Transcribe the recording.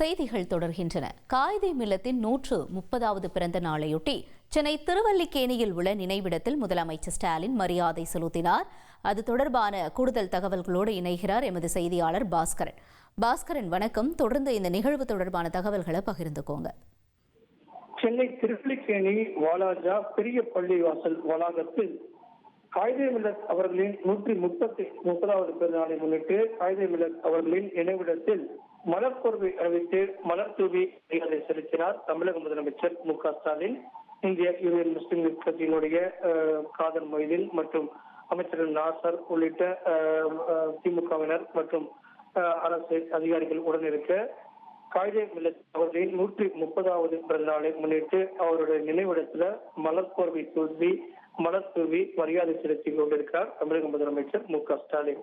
செய்திகள் தொடர்கின்றன. காயிதே மில்லத்தின் நூற்று முப்பதாவது பிறந்த நாளையொட்டி சென்னை திருவல்லிக்கேணியில் உள்ள நினைவிடத்தில் முதலமைச்சர் ஸ்டாலின் மரியாதை செலுத்தினார். அது தொடர்பான கூடுதல் தகவல்களோடு இணைகிறார் எமது செய்தியாளர் பாஸ்கரன். பாஸ்கரன் வணக்கம். தொடர்ந்து இந்த நிகழ்வு தொடர்பான தகவல்களை பகிர்ந்துக்கோங்க. சென்னை திருப்பலிக்கேணி வாலாஜா பெரிய பள்ளிவாசல் வளாகத்தில் காயிதே மில்லத் அவர்களின் நூற்றி முப்பத்தி முப்பதாவது பிறந்த நாளை முன்னிட்டு காயிதே மில்லத் அவர்களின் நினைவிடத்தில் மலர்கோர்வை அறிவித்து மலர் தூவி மரியாதை செலுத்தினார் தமிழக முதலமைச்சர் மு க ஸ்டாலின். இந்திய யூனியன் முஸ்லிம் லீக் கட்சியினுடைய அஹ், காதர் மொய்தீன் மற்றும் அமைச்சர் நாசர் உள்ளிட்ட திமுகவினர் மற்றும் அரசு அதிகாரிகள் உடனிருக்க காயிதே மில்லத் அவர்களின் நூற்றி முப்பதாவது பிறந்த நாளை முன்னிட்டு அவருடைய நினைவிடத்துல மலர் கோர்வை தூவி மலர் தூவி மரியாதை செலுத்தி கொண்டிருக்கிறார் தமிழக முதலமைச்சர் மு க ஸ்டாலின்.